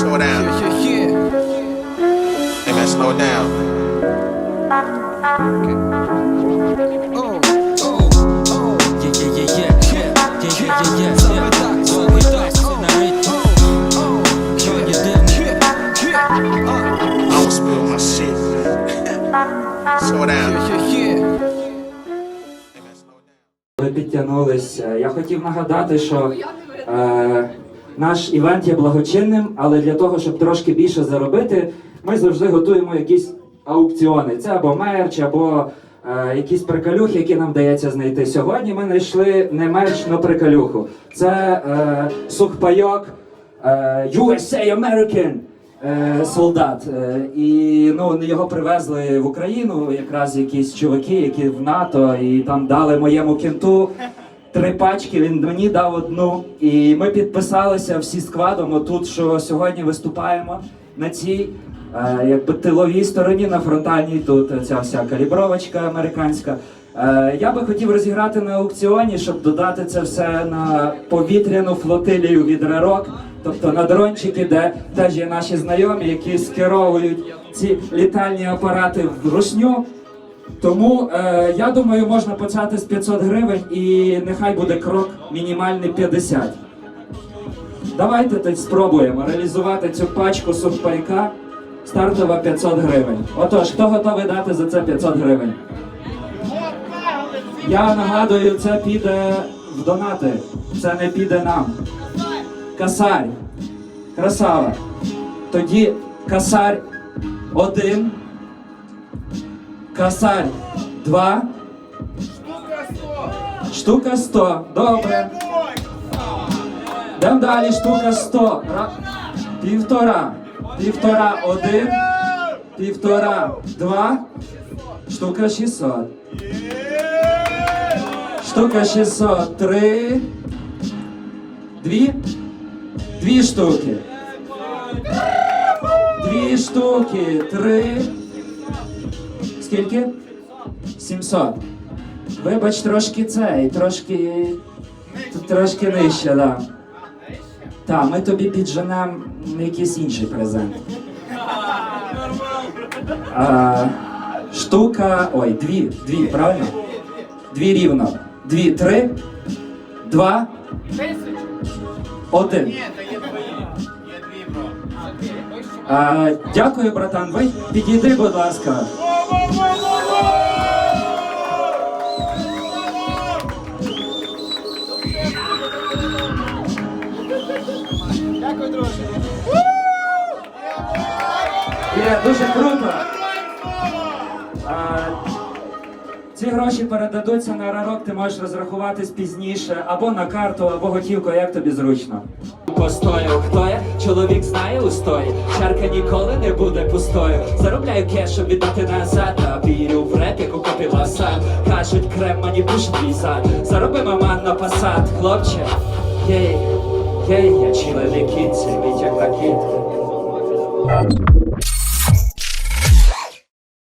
Slow down. Yeah, yeah, yeah. They gotta slow down. Okay. Oh, oh, oh. Yeah, yeah, yeah, yeah. Yeah, yeah, yeah, yeah. Саме так, саме так. На ритм. Що є дивне? I don't spill my shit. Slow down. Yeah, yeah, yeah. Ви підтягнулись. Я хотів нагадати, що. Е, наш івент є благочинним, але для того, щоб трошки більше заробити, ми завжди готуємо якісь аукціони. Це або мерч, або е, якісь приколюхи, які нам вдається знайти. Сьогодні ми знайшли не мерч, но приколюху. Це е, сухпайок е, USA American е, солдат. Е, і ну, його привезли в Україну якраз якісь чуваки, які в НАТО, і там дали моєму кенту три пачки. Він мені дав одну. І ми підписалися всі складом. Отут, що сьогодні виступаємо на цій. е, Якби тиловій стороні на фронтальній тут ця вся калібровочка американська. Е, Я би хотів розіграти на аукціоні, щоб додати це все на повітряну флотилію від рарок, тобто на дрончики, де теж є наші знайомі, які скеровують ці літальні апарати в русню. Тому е, я думаю, можна почати з 500 гривень і нехай буде крок мінімальний 50. Давайте тоді спробуємо реалізувати цю пачку сухпайка. Стартова 500 гривень. Отож, хто готовий дати за це 500 гривень? Я нагадую, це піде в донати. Це не піде нам. Касарь. Красава. Тоді касарь один. Касарь два. Штука 100. Добре. Йдемо далі, штука 100. Ра- Півтора. Півтора один. Півтора два. Штука 600. Штука 600. Три. Дві. Дві штуки. Дві штуки. Три. Скільки? 700. Вибач, трошки цей, трошки. Трошки нижче, да. Так, ми тобі підженемо якийсь інший презент. А, штука. Ой, дві, дві, правильно? Дві рівно. Дві, три, два, один. А, дякую, братан. Ви підійди, будь ласка. Є, дуже круто. А, ці гроші передадуться на рарок, ти можеш розрахуватись пізніше, або на карту, або готівку, як тобі зручно. Постою, хто? Чоловік знає устої, Чарка ніколи не буде пустою. Заробляю кешем віддати назад. А вірю в реп, яку купила сам. Кажуть, крем мені пушний твій зад. Зароби маман на посад, хлопче. Єй, єй, я чоловік, це як на кіт.